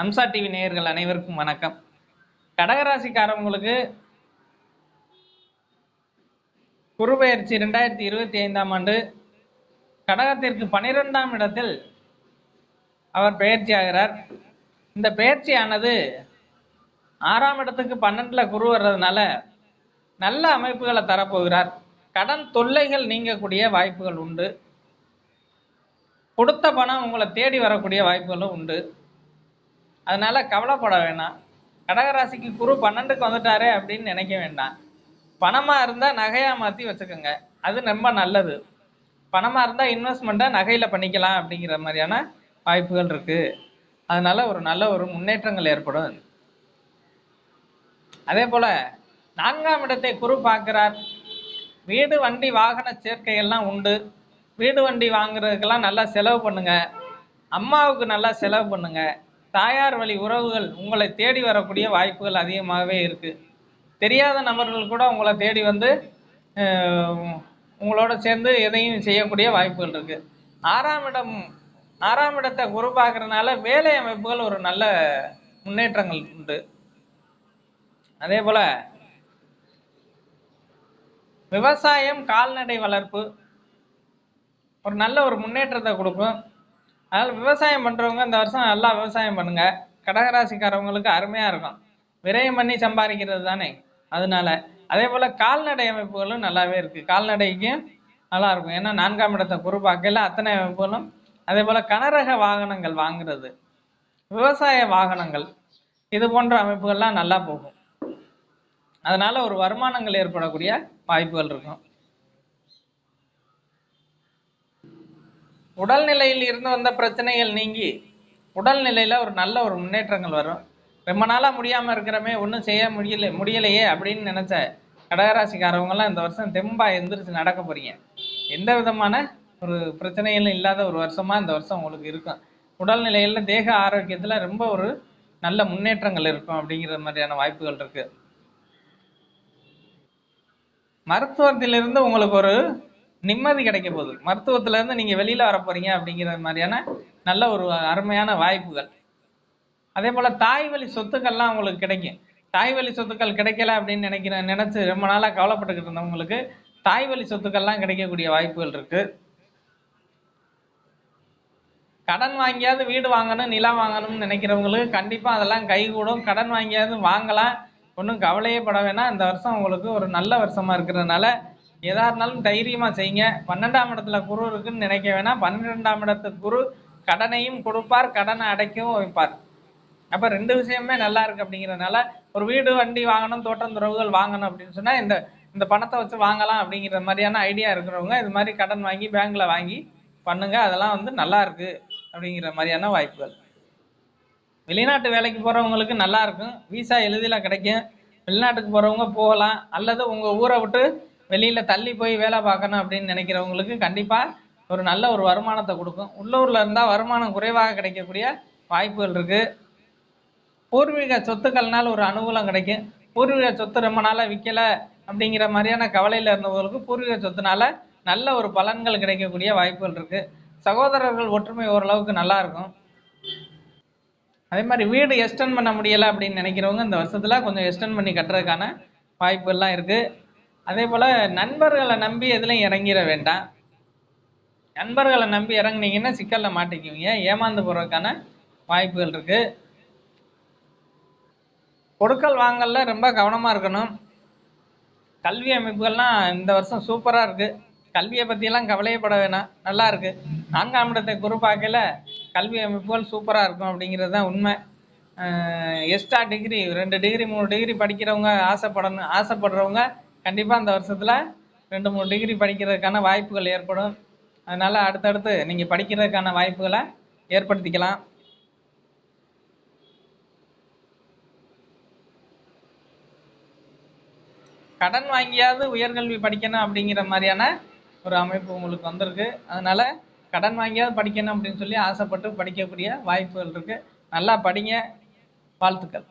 Amsa TV நேயர்கள் அனைவருக்கும் வணக்கம். கடகராசிக்காரவங்களுக்கு குருபெயர்ச்சி ரெண்டாயிரத்தி இருபத்தி ஐந்தாம் ஆண்டு கடகத்திற்கு பனிரெண்டாம் இடத்தில் அவர் பெயர்ச்சி ஆகிறார். இந்த பெயர்ச்சியானது ஆறாம் இடத்துக்கு பன்னெண்டுல குரு வர்றதுனால நல்ல அமைப்புகளை தரப்போகிறார். கடன் தொல்லைகள் நீங்கக்கூடிய வாய்ப்புகள் உண்டு. கொடுத்த பணம் உங்களை தேடி வரக்கூடிய வாய்ப்புகளும் உண்டு. அதனால கவலைப்பட வேணாம். கடகராசிக்கு குரு பன்னெண்டுக்கு வந்துட்டாரே அப்படின்னு நினைக்க வேண்டாம். பணமா இருந்தா நகையா மாத்தி வச்சுக்கோங்க. அது ரொம்ப நல்லது. பணமா இருந்தா இன்வெஸ்ட்மெண்ட்டாக நகையில பண்ணிக்கலாம் அப்படிங்கிற மாதிரியான வாய்ப்புகள் இருக்கு. அதனால ஒரு நல்ல ஒரு முன்னேற்றங்கள் ஏற்படும். அதே போல நான்காம் இடத்தை குரு பார்க்கிறார். வீடு வண்டி வாகன சேர்க்கைகள்லாம் உண்டு. வீடு வண்டி வாங்குறதுக்கெல்லாம் நல்லா செலவு பண்ணுங்க. அம்மாவுக்கு நல்லா செலவு பண்ணுங்க. தாயார் வழி உறவுகள் உங்களை தேடி வரக்கூடிய வாய்ப்புகள் அதிகமாகவே இருக்கு. தெரியாத நபர்கள் கூட உங்களை தேடி வந்து உங்களோட சேர்ந்து எதையும் செய்யக்கூடிய வாய்ப்புகள் இருக்குது ஆறாம் இடம் ஆறாம் இடத்தை குரு வேலை அமைப்புகள் ஒரு நல்ல முன்னேற்றங்கள் உண்டு. அதே போல் விவசாயம் கால்நடை வளர்ப்பு ஒரு நல்ல ஒரு முன்னேற்றத்தை கொடுக்கும். அதனால் விவசாயம் பண்ணுறவங்க இந்த வருஷம் நல்லா விவசாயம் பண்ணுங்க. கடகராசிக்காரவங்களுக்கு அருமையாக இருக்கும். விரயம் பண்ணி சம்பாதிக்கிறது தானே? அதனால அதே போல் கால்நடை அமைப்புகளும் நல்லாவே இருக்குது கால்நடைக்கும் நல்லாயிருக்கும் ஏன்னா நான்காம் இடத்தை குறுபாக்கையில் அத்தனை அமைப்புகளும் அதே போல் கனரக வாகனங்கள் வாங்குறது விவசாய வாகனங்கள் இது போன்ற அமைப்புகள்லாம் நல்லா போகும். அதனால் ஒரு வருமானங்கள் ஏற்படக்கூடிய வாய்ப்புகள் இருக்கும். உடல்நிலையில் இருந்து வந்த பிரச்சனைகள் நீங்கி உடல்நிலையில் ஒரு நல்ல ஒரு முன்னேற்றங்கள் வரும். ரொம்ப நாளா முடியாம இருக்கிறமே ஒன்றும் செய்ய முடியல முடியலையே அப்படின்னு நினைச்ச கடகராசிக்காரவங்களாம் இந்த வருஷம் தெம்பா எந்திரிச்சு நடக்க போறீங்க. எந்த விதமான ஒரு பிரச்சனைகளும் இல்லாத ஒரு வருஷமா இந்த வருஷம் உங்களுக்கு இருக்கும். உடல்நிலையில் தேக ஆரோக்கியத்துல ரொம்ப ஒரு நல்ல முன்னேற்றங்கள் இருக்கும் அப்படிங்கிற மாதிரியான வாய்ப்புகள் இருக்கு. மருத்துவத்திலிருந்து உங்களுக்கு ஒரு நிம்மதி கிடைக்க போகுது. மருத்துவத்துல இருந்து நீங்க வெளியில வர போறீங்க அப்படிங்கிற மாதிரியான நல்ல ஒரு அருமையான வாய்ப்புகள். அதே போல தாய் வழி சொத்துக்கள்லாம் உங்களுக்கு கிடைக்கும். தாய் வழி சொத்துக்கள் கிடைக்கல அப்படின்னு நினைக்கிற நினைச்சு ரொம்ப நாளா கவலைப்பட்டுக்கிட்டு இருந்தவங்களுக்கு தாய் வழி சொத்துக்கள்லாம் கிடைக்கக்கூடிய வாய்ப்புகள் இருக்கு. கடன் வாங்கியாவது வீடு வாங்கணும் நிலம் வாங்கணும்னு நினைக்கிறவங்களுக்கு கண்டிப்பா அதெல்லாம் கைகூடும். கடன் வாங்கியாவது வாங்கலாம். ஒன்றும் கவலையே பட வேணாம். இந்த வருஷம் உங்களுக்கு ஒரு நல்ல வருஷமா இருக்கிறதுனால எதா இருந்தாலும் தைரியமா செய்யுங்க. பன்னெண்டாம் இடத்துல குரு இருக்குன்னு நினைக்க வேணாம். பன்னிரெண்டாம் இடத்து குரு கடனையும் கொடுப்பார் கடனை அடைக்கவும் வைப்பார். அப்ப ரெண்டு விஷயமே நல்லா இருக்கு அப்படிங்கறதுனால ஒரு வீடு வண்டி வாங்கணும் தோட்டம் துறவுகள் வாங்கணும் அப்படின்னு சொன்னா இந்த இந்த பணத்தை வச்சு வாங்கலாம் அப்படிங்கிற மாதிரியான ஐடியா இருக்கிறவங்க இது மாதிரி கடன் வாங்கி பேங்க்ல வாங்கி பண்ணுங்க. அதெல்லாம் வந்து நல்லா இருக்கு அப்படிங்கிற மாதிரியான வாய்ப்புகள். வெளிநாட்டு வேலைக்கு போறவங்களுக்கு நல்லா இருக்கும். விசா எளிதில் கிடைக்கும். வெளிநாட்டுக்கு போறவங்க போகலாம். அல்லது உங்க ஊரை விட்டு வெளியில் தள்ளி போய் வேலை பார்க்கணும் அப்படின்னு நினைக்கிறவங்களுக்கு கண்டிப்பாக ஒரு நல்ல ஒரு வருமானத்தை கொடுக்கும். உள்ளூரில் இருந்தால் வருமானம் குறைவாக கிடைக்கக்கூடிய வாய்ப்புகள் இருக்குது பூர்வீக சொத்துக்கள்னால ஒரு அனுகூலம் கிடைக்கும். பூர்வீக சொத்து ரொம்ப நாளாக விற்கல அப்படிங்கிற மாதிரியான கவலையில் இருந்தவங்களுக்கு பூர்வீக சொத்துனால நல்ல ஒரு பலன்கள் கிடைக்கக்கூடிய வாய்ப்புகள் இருக்குது சகோதரர்கள் ஒற்றுமை ஓரளவுக்கு நல்லா இருக்கும். அதே மாதிரி வீடு எக்ஸ்டெண்ட் பண்ண முடியலை அப்படின்னு நினைக்கிறவங்க இந்த வருஷத்தில் கொஞ்சம் எக்ஸ்டெண்ட் பண்ணி கட்டுறதுக்கான வாய்ப்புகள்லாம் இருக்குது அதே போல் நண்பர்களை நம்பி எதுலையும் இறங்கிட வேண்டாம். நண்பர்களை நம்பி இறங்குனீங்கன்னா சிக்கலில் மாட்டிக்குவீங்க. ஏமாந்து போகிறதுக்கான வாய்ப்புகள் இருக்குது கொடுக்கல் வாங்கல ரொம்ப கவனமாக இருக்கணும். கல்வி அமைப்புகள்லாம் இந்த வருஷம் சூப்பராக இருக்கு. கல்வியை பற்றியெல்லாம் கவலையப்பட வேணாம். நல்லா இருக்குது நான்காம் இடத்தை குரு பார்க்கல கல்வி அமைப்புகள் சூப்பராக இருக்கும் அப்படிங்கிறது தான் உண்மை. எக்ஸ்ட்ரா டிகிரி ரெண்டு டிகிரி மூணு டிகிரி படிக்கிறவங்க ஆசைப்படணும் ஆசைப்படுறவங்க கண்டிப்பா அந்த வருஷத்துல ரெண்டு மூணு டிகிரி படிக்கிறதுக்கான வாய்ப்புகள் ஏற்படும். அதனால அடுத்தடுத்து நீங்க படிக்கிறதுக்கான வாய்ப்புகளை ஏற்படுத்திக்கலாம். கடன் வாங்கியாவது உயர்கல்வி படிக்கணும் அப்படிங்கிற மாதிரியான ஒரு அமைப்பு உங்களுக்கு வந்திருக்கு. அதனால கடன் வாங்கியாவது படிக்கணும் அப்படின்னு சொல்லி ஆசைப்பட்டு படிக்கக்கூடிய வாய்ப்புகள் இருக்கு. நல்லா படிங்க. வாழ்த்துக்கள்.